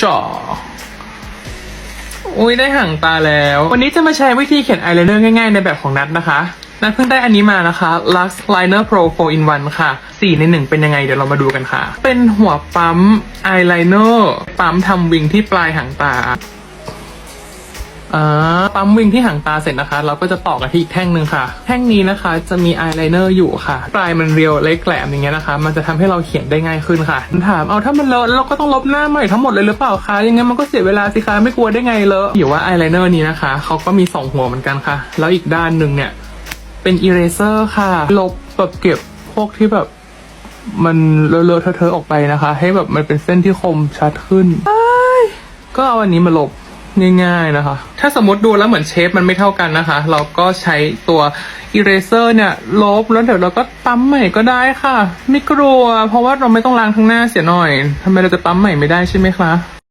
ชออุ้ยได้ห่างตาแล้ว วันนี้จะมาแชร์วิธีเขียนอายไลเนอร์ง่าย ๆ ในแบบของนัดนะคะ นัดเพิ่งได้อันนี้มานะคะ Lux Liner Pro 4 in 1 ค่ะ 4 ใน 1 เป็นยังไงเดี๋ยวเรามาดูกันค่ะ เป็นหัวปั๊มอายไลเนอร์ปั๊มทำวิงที่ปลายหางตา อ่าปั๊มวิงที่หางตาเสร็จนะคะ เราก็จะต่อกันที่อีกแท่งหนึ่งค่ะ แท่งนี้นะคะจะมีอายไลเนอร์อยู่ค่ะ ปลายมันเรียวเล็กแหลมอย่างเงี้ยนะคะ มันจะทำให้เราเขียนได้ง่ายขึ้นค่ะถามเอาถ้ามันเลอะเราก็ต้องลบหน้าใหม่ทั้งหมดเลยหรือเปล่าคะยังไงมันก็เสียเวลาสิคะไม่กลัวได้ไงเลอะอยู่ว่าอายไลเนอร์นี้นะคะเขาก็มีสองหัวเหมือนกันค่ะ แล้วอีกด้านหนึ่งเนี่ยเป็นอีเรเซอร์ค่ะ ลบแบบเก็บพวกที่แบบมันเลอะๆเทอะๆออกไปนะคะ ให้แบบมันเป็นเส้นที่คมชัดขึ้นก็เอาอันนี้มาลบ ง่ายๆนะคะ ถ้าสมมติดูแล้วเหมือนเชฟมันไม่เท่ากันนะคะ เราก็ใช้ตัว eraser เนี่ยลบแล้วเดี๋ยวเราก็ปั๊มใหม่ก็ได้ค่ะ ไม่กลัว เพราะว่าเราไม่ต้องล้างทั้งหน้าเสียหน่อยทำไมเราจะปั๊มใหม่ไม่ได้ใช่ไหมคะ